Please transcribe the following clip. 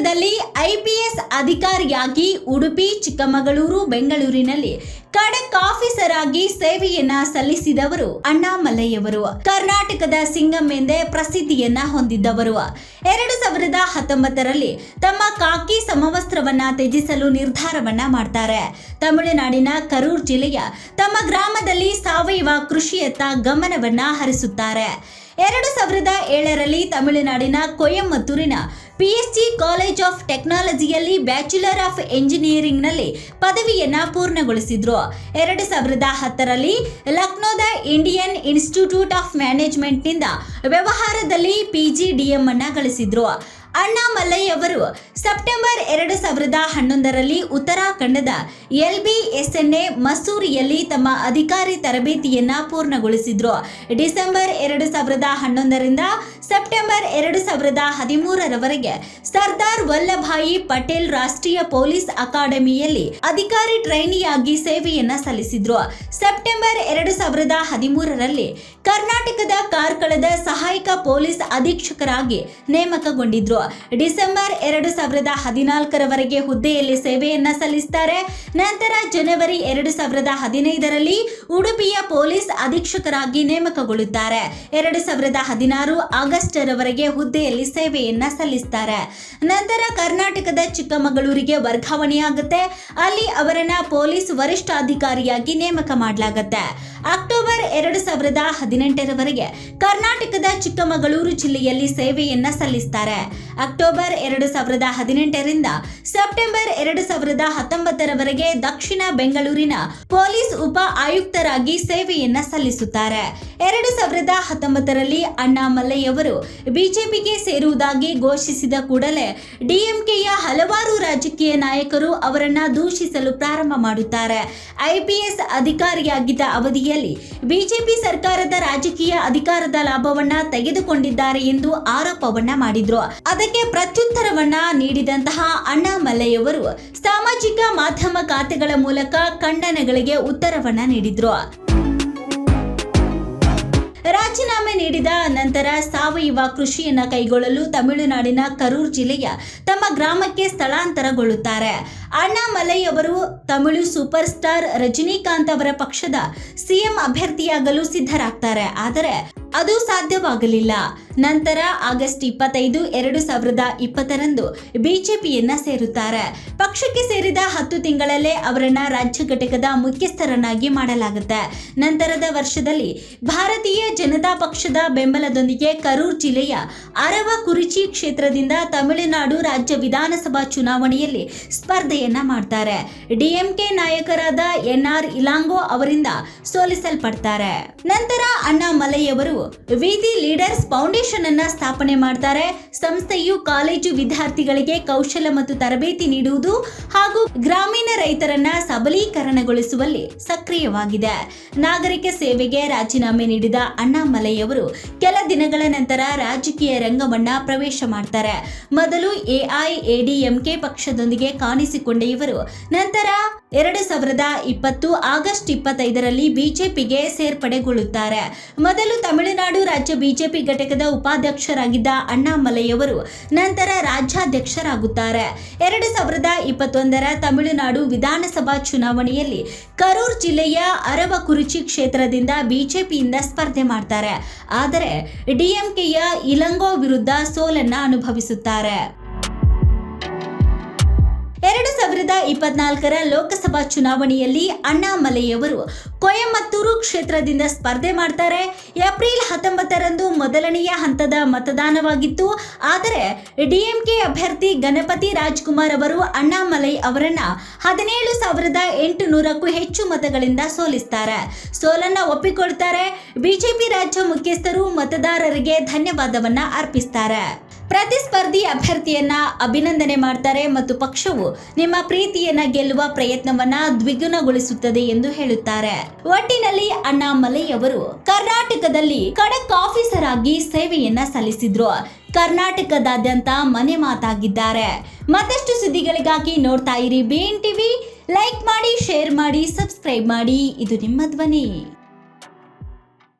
ಕರ್ನಾಟಕದಲ್ಲಿ ಐಪಿಎಸ್ ಅಧಿಕಾರಿಯಾಗಿ ಉಡುಪಿ, ಚಿಕ್ಕಮಗಳೂರು, ಬೆಂಗಳೂರಿನಲ್ಲಿ ಖಡಕ್ ಆಫೀಸರ್ ಆಗಿ ಸೇವೆಯನ್ನ ಸಲ್ಲಿಸಿದವರು ಅಣ್ಣಾಮಲೈಯವರು. ಕರ್ನಾಟಕದ ಸಿಂಗಂ ಎಂದೇ ಪ್ರಸಿದ್ಧಿಯನ್ನ ಹೊಂದಿದ್ದವರು. ಎರಡು ಸಾವಿರದ ಹತ್ತೊಂಬತ್ತರಲ್ಲಿ ತಮ್ಮ ಕಾಕಿ ಸಮವಸ್ತ್ರವನ್ನ ತ್ಯಜಿಸಲು ನಿರ್ಧಾರವನ್ನ ಮಾಡ್ತಾರೆ. ತಮಿಳುನಾಡಿನ ಕರೂರ್ ಜಿಲ್ಲೆಯ ತಮ್ಮ ಗ್ರಾಮದಲ್ಲಿ ಸಾವಯವ ಕೃಷಿಯತ್ತ ಗಮನವನ್ನ ಹರಿಸುತ್ತಾರೆ. ಎರಡು ಸಾವಿರದ ಏಳರಲ್ಲಿ ತಮಿಳುನಾಡಿನ ಕೊಯಮತ್ತೂರಿನ ಪಿಎಸ್ಜಿ ಕಾಲೇಜ್ ಆಫ್ ಟೆಕ್ನಾಲಜಿಯಲ್ಲಿ ಬ್ಯಾಚುಲರ್ ಆಫ್ ಎಂಜಿನಿಯರಿಂಗ್ನಲ್ಲಿ ಪದವಿಯನ್ನ ಪೂರ್ಣಗೊಳಿಸಿದ್ರು. ಎರಡು ಸಾವಿರದ ಹತ್ತರಲ್ಲಿ ಲಕ್ನೋದ ಇಂಡಿಯನ್ ಇನ್ಸ್ಟಿಟ್ಯೂಟ್ ಆಫ್ ಮ್ಯಾನೇಜ್ಮೆಂಟ್ನಿಂದ ವ್ಯವಹಾರದಲ್ಲಿ ಪಿಜಿಡಿಎಂ ಅನ್ನ ಗಳಿಸಿದ್ರು. ಅಣ್ಣಾಮಲೈ ಅವರು ಸೆಪ್ಟೆಂಬರ್ ಎರಡು ಸಾವಿರದ ಹನ್ನೊಂದರಲ್ಲಿ ಉತ್ತರಾಖಂಡದ L B S N A ಮಸೂರಿಯಲ್ಲಿ ತಮ್ಮ ಅಧಿಕಾರಿ ತರಬೇತಿಯನ್ನ ಪೂರ್ಣಗೊಳಿಸಿದ್ರು. ಡಿಸೆಂಬರ್ ಎರಡು ಸಾವಿರದ ಹನ್ನೊಂದರಿಂದ ಸೆಪ್ಟೆಂಬರ್ ಎರಡು ಸಾವಿರದ ಹದಿಮೂರರವರೆಗೆ ಸರ್ದಾರ್ ವಲ್ಲಭಾಯಿ ಪಟೇಲ್ ರಾಷ್ಟ್ರೀಯ ಪೊಲೀಸ್ ಅಕಾಡೆಮಿಯಲ್ಲಿ ಅಧಿಕಾರಿ ಟ್ರೈನಿಯಾಗಿ ಸೇವೆಯನ್ನ ಸಲ್ಲಿಸಿದ್ರು. ಸೆಪ್ಟೆಂಬರ್ ಎರಡು ಸಾವಿರದ ಹದಿಮೂರರಲ್ಲಿ ಕರ್ನಾಟಕದ ಕಾರ್ಕಳದ ಸಹಾಯಕ ಪೊಲೀಸ್ ಅಧೀಕ್ಷಕರಾಗಿ ನೇಮಕಗೊಂಡಿದ್ರು. ಡಿಸೆಂಬರ್ ಎರಡು ಸಾವಿರದ ಹದಿನಾಲ್ಕರವರೆಗೆ ಹುದ್ದೆಯಲ್ಲಿ ಸೇವೆಯನ್ನ ಸಲ್ಲಿಸ್ತಾರೆ. ನಂತರ ಜನವರಿ ಎರಡು ಸಾವಿರದ ಹದಿನೈದರಲ್ಲಿ ಉಡುಪಿಯ ಪೊಲೀಸ್ ಅಧೀಕ್ಷಕರಾಗಿ ನೇಮಕಗೊಳ್ಳುತ್ತಾರೆ. ಎರಡು ಸಾವಿರದ ಹದಿನಾರು ಆಗಸ್ಟ್ ರವರೆಗೆ ಹುದ್ದೆಯಲ್ಲಿ ಸೇವೆಯನ್ನ ಸಲ್ಲಿಸ್ತಾರೆ. ನಂತರ ಕರ್ನಾಟಕದ ಚಿಕ್ಕಮಗಳೂರಿಗೆ ವರ್ಗಾವಣೆಯಾಗುತ್ತೆ. ಅಲ್ಲಿ ಅವರನ್ನ ಪೊಲೀಸ್ ವರಿಷ್ಠಾಧಿಕಾರಿಯಾಗಿ ನೇಮಕ ಮಾಡಲಾಗುತ್ತೆ. ಅಕ್ಟೋಬರ್ ಎರಡು ಸಾವಿರದ ಹದಿನೆಂಟರವರೆಗೆ ಕರ್ನಾಟಕದ ಚಿಕ್ಕಮಗಳೂರು ಜಿಲ್ಲೆಯಲ್ಲಿ ಸೇವೆಯನ್ನ ಸಲ್ಲಿಸ್ತಾರೆ. ಅಕ್ಟೋಬರ್ ಎರಡು ಸಾವಿರದ ಹದಿನೆಂಟರಿಂದ ಸೆಪ್ಟೆಂಬರ್ ಎರಡು ಸಾವಿರದ ಹತ್ತೊಂಬತ್ತರವರೆಗೆ ದಕ್ಷಿಣ ಬೆಂಗಳೂರಿನ ಪೊಲೀಸ್ ಉಪ ಆಯುಕ್ತರಾಗಿ ಸೇವೆಯನ್ನ ಸಲ್ಲಿಸುತ್ತಾರೆ. ಎರಡು ಸಾವಿರದ ಹತ್ತೊಂಬತ್ತರಲ್ಲಿ ಅಣ್ಣಾಮಲೈ ಅವರು ಬಿಜೆಪಿಗೆ ಸೇರುವುದಾಗಿ ಘೋಷಿಸಿದ ಕೂಡಲೇ ಡಿಎಂಕೆಯ ಹಲವಾರು ರಾಜಕೀಯ ನಾಯಕರು ಅವರನ್ನ ದೂಷಿಸಲು ಪ್ರಾರಂಭ ಮಾಡುತ್ತಾರೆ. ಐಪಿಎಸ್ ಅಧಿಕಾರಿಯಾಗಿದ್ದ ಅವಧಿಯಲ್ಲಿ ಬಿಜೆಪಿ ಸರ್ಕಾರದ ರಾಜಕೀಯ ಅಧಿಕಾರದ ಲಾಭವನ್ನ ತೆಗೆದುಕೊಂಡಿದ್ದಾರೆ ಎಂದು ಆರೋಪವನ್ನ ಮಾಡಿದ್ರು. ಅದಕ್ಕೆ ಪ್ರತ್ಯುತ್ತರವನ್ನ ನೀಡಿದಂತಹ ಅಣ್ಣಾಮಲೈಯವರು ಸಾಮಾಜಿಕ ಮಾಧ್ಯಮ ಖಾತೆಗಳ ಮೂಲಕ ಖಂಡನೆಗಳಿಗೆ ಉತ್ತರವನ್ನ ನೀಡಿದ್ರು. ರಾಜೀನಾಮೆ ನೀಡಿದ ನಂತರ ಸಾವಯವ ಕೃಷಿಯನ್ನ ಕೈಗೊಳ್ಳಲು ತಮಿಳುನಾಡಿನ ಕರೂರ್ ಜಿಲ್ಲೆಯ ತಮ್ಮ ಗ್ರಾಮಕ್ಕೆ ಸ್ಥಳಾಂತರಗೊಳ್ಳುತ್ತಾರೆ. ಅಣ್ಣಾಮಲೈ ಅವರು ತಮಿಳು ಸೂಪರ್ ಸ್ಟಾರ್ ರಜನಿಕಾಂತ್ ಅವರ ಪಕ್ಷದ ಸಿಎಂ ಅಭ್ಯರ್ಥಿಯಾಗಲು ಸಿದ್ಧರಾಗ್ತಾರೆ. ಆದರೆ ಅದು ಸಾಧ್ಯವಾಗಲಿಲ್ಲ. ನಂತರ ಆಗಸ್ಟ್ ಇಪ್ಪತ್ತೈದು, ಎರಡು ಸಾವಿರದ ಇಪ್ಪತ್ತರಂದು ಬಿಜೆಪಿಯನ್ನ ಸೇರುತ್ತಾರೆ. ಪಕ್ಷಕ್ಕೆ ಸೇರಿದ ಹತ್ತು ತಿಂಗಳಲ್ಲೇ ಅವರನ್ನ ರಾಜ್ಯ ಘಟಕದ ಮುಖ್ಯಸ್ಥರನ್ನಾಗಿ ಮಾಡಲಾಗುತ್ತೆ. ನಂತರದ ವರ್ಷದಲ್ಲಿ ಭಾರತೀಯ ಜನತಾ ಪಕ್ಷದ ಬೆಂಬಲದೊಂದಿಗೆ ಕರೂರ್ ಜಿಲ್ಲೆಯ ಅರವ ಕುರಿಚಿ ಕ್ಷೇತ್ರದಿಂದ ತಮಿಳುನಾಡು ರಾಜ್ಯ ವಿಧಾನಸಭಾ ಚುನಾವಣೆಯಲ್ಲಿ ಸ್ಪರ್ಧೆಯನ್ನ ಮಾಡ್ತಾರೆ. ಡಿಎಂಕೆ ನಾಯಕರಾದ ಎನ್ಆರ್ ಇಲಾಂಗೋ ಅವರಿಂದ ಸೋಲಿಸಲ್ಪಡ್ತಾರೆ. ನಂತರ ಅಣ್ಣಾಮಲೈ ಅವರು ವಿಧಿ ಲೀಡರ್ಸ್ ಫೌಂಡೇಶನ್ ಅನ್ನ ಸ್ಥಾಪನೆ ಮಾಡ್ತಾರೆ. ಸಂಸ್ಥೆಯು ಕಾಲೇಜು ವಿದ್ಯಾರ್ಥಿಗಳಿಗೆ ಕೌಶಲ ಮತ್ತು ತರಬೇತಿ ನೀಡುವುದು ಹಾಗೂ ಗ್ರಾಮೀಣ ರೈತರನ್ನ ಸಬಲೀಕರಣಗೊಳಿಸುವಲ್ಲಿ ಸಕ್ರಿಯವಾಗಿದೆ. ನಾಗರಿಕ ಸೇವೆಗೆ ರಾಜೀನಾಮೆ ನೀಡಿದ ಅಣ್ಣಾಮಲೈ ಅವರು ಕೆಲ ದಿನಗಳ ನಂತರ ರಾಜಕೀಯ ರಂಗವನ್ನ ಪ್ರವೇಶ ಮಾಡ್ತಾರೆ. ಮೊದಲು ಎಐಎಡಿಎಂಕೆ ಪಕ್ಷದೊಂದಿಗೆ ಕಾಣಿಸಿಕೊಂಡ ಇವರು. ನಂತರ ಎರಡು ಸಾವಿರದ ಇಪ್ಪತ್ತು ಆಗಸ್ಟ್ ಇಪ್ಪತ್ತೈದರಲ್ಲಿ ಬಿಜೆಪಿಗೆ ಸೇರ್ಪಡೆಗೊಳ್ಳುತ್ತಾರೆ. ಮೊದಲು ತಮಿಳುನಾಡು ರಾಜ್ಯ ಬಿಜೆಪಿ ಘಟಕದ ಉಪಾಧ್ಯಕ್ಷರಾಗಿದ್ದ ಅಣ್ಣಾಮಲೈಯವರು ನಂತರ ರಾಜ್ಯಾಧ್ಯಕ್ಷರಾಗುತ್ತಾರೆ. ಎರಡು ಸಾವಿರದ ಇಪ್ಪತ್ತೊಂದರ ತಮಿಳುನಾಡು ವಿಧಾನಸಭಾ ಚುನಾವಣೆಯಲ್ಲಿ ಕರೂರ್ ಜಿಲ್ಲೆಯ ಅರವಕುರುಚಿ ಕ್ಷೇತ್ರದಿಂದ ಬಿಜೆಪಿಯಿಂದ ಸ್ಪರ್ಧೆ ಮಾಡ್ತಾರೆ. ಆದರೆ ಡಿಎಂಕೆಯ ಇಲಂಗೋ ವಿರುದ್ಧ ಸೋಲನ್ನ ಅನುಭವಿಸುತ್ತಾರೆ. ಎರಡು ಸಾವಿರದ ಇಪ್ಪತ್ನಾಲ್ಕರ ಲೋಕಸಭಾ ಚುನಾವಣೆಯಲ್ಲಿ ಅಣ್ಣಾಮಲೆಯವರು ಕೊಯಮತ್ತೂರು ಕ್ಷೇತ್ರದಿಂದ ಸ್ಪರ್ಧೆ ಮಾಡ್ತಾರೆ. ಏಪ್ರಿಲ್ ಹತ್ತೊಂಬತ್ತರಂದು ಮೊದಲನೆಯ ಹಂತದ ಮತದಾನವಾಗಿತ್ತು. ಆದರೆ ಡಿಎಂಕೆ ಅಭ್ಯರ್ಥಿ ಗಣಪತಿ ರಾಜ್ಕುಮಾರ್ ಅವರು ಅಣ್ಣಾಮಲೈ ಅವರನ್ನ ಹದಿನೇಳು ಸಾವಿರದ ಎಂಟು ನೂರಕ್ಕೂ ಹೆಚ್ಚು ಮತಗಳಿಂದ ಸೋಲಿಸ್ತಾರೆ. ಸೋಲನ್ನ ಒಪ್ಪಿಕೊಳ್ತಾರೆ. ಬಿಜೆಪಿ ರಾಜ್ಯ ಮುಖ್ಯಸ್ಥರು ಮತದಾರರಿಗೆ ಧನ್ಯವಾದವನ್ನ ಅರ್ಪಿಸ್ತಾರೆ. ಪ್ರತಿಸ್ಪರ್ಧಿ ಅಭ್ಯರ್ಥಿಯನ್ನ ಅಭಿನಂದನೆ ಮಾಡ್ತಾರೆ ಮತ್ತು ಪಕ್ಷವು ನಿಮ್ಮ ಪ್ರೀತಿಯನ್ನ ಗೆಲ್ಲುವ ಪ್ರಯತ್ನವನ್ನ ದ್ವಿಗುಣಗೊಳಿಸುತ್ತದೆ ಎಂದು ಹೇಳುತ್ತಾರೆ. ಒಟ್ಟಿನಲ್ಲಿ ಅಣ್ಣಾಮಲೈ ಅವರು ಕರ್ನಾಟಕದಲ್ಲಿ ಖಡಕ್ ಆಫೀಸರ್ ಆಗಿ ಸೇವೆಯನ್ನ ಸಲ್ಲಿಸಿದ್ರು. ಕರ್ನಾಟಕದಾದ್ಯಂತ ಮನೆ ಮಾತಾಗಿದ್ದಾರೆ. ಮತ್ತಷ್ಟು ಸುದ್ದಿಗಳಿಗಾಗಿ ನೋಡ್ತಾ ಇರಿ ಬಿಎನ್ ಟಿವಿ ಲೈಕ್ ಮಾಡಿ ಶೇರ್ ಮಾಡಿ ಸಬ್ಸ್ಕ್ರೈಬ್ ಮಾಡಿ. ಇದು ನಿಮ್ಮ ಧ್ವನಿ.